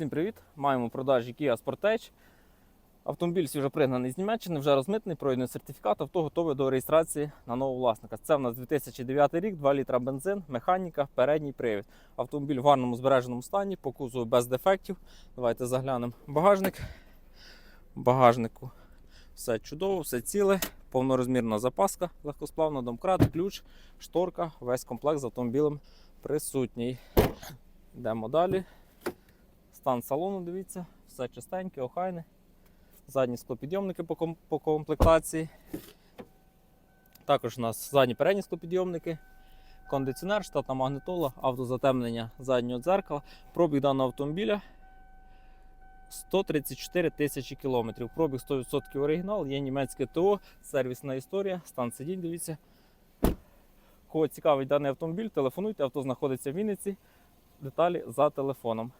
Всім привіт! Маємо продажі Kia Sportage. Автомобіль вже пригнаний з Німеччини, вже розмитний, пройдений сертифікат, авто готове до реєстрації на нового власника. Це в нас 2009 рік, 2 літра бензин, механіка, передній привід. Автомобіль в гарному збереженому стані, по кузову без дефектів. Давайте заглянемо багажник. Багажнику все чудово, все ціле, повнорозмірна запаска, легкосплавна, домкрат, ключ, шторка, весь комплект з автомобілем присутній. Йдемо далі. Стан салону, дивіться, все чистеньке, охайне. Задні склопідйомники по, ком- по комплектації. Також у нас задні передні склопідйомники, кондиціонер, штатна магнитола, автозатемнення заднього дзеркала. Пробіг даного автомобіля 134 тисячі кілометрів. Пробіг 100% оригінал, є німецьке ТО, сервісна історія, стан сидінь, дивіться. Кого цікавить даний автомобіль, телефонуйте, авто знаходиться в Вінниці. Деталі за телефоном.